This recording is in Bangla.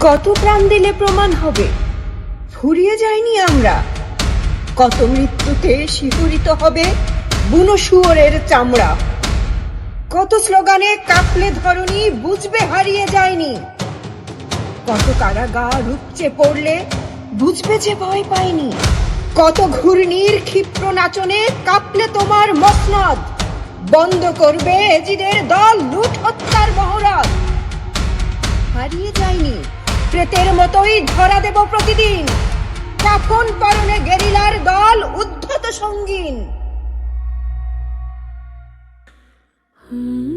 কত প্রাণ দিলে প্রমাণ হবে? ফুরিয়ে যায়নি আমরা। কত মৃত্যুতে শিহরিত হবে বুনো শুয়োরের চামড়া। কত স্লোগানে কাঁপলে ধরনী বুঝবে হারিয়ে যায়নি। কত কারাগার উপচে পড়লে, বুঝবে যে ভয় পায়নি। কত ঘূর্ণির ক্ষিপ্র নাচনে কাঁপলে তোমার মসনদ। বন্ধ করবে এজিদের দল, লুট হত্যার যায়নি প্রেতের মতোই ধরা দেব প্রতিদিন। কাফন পরনে গেরিলার দল উদ্ধত সঙ্গীন। হুম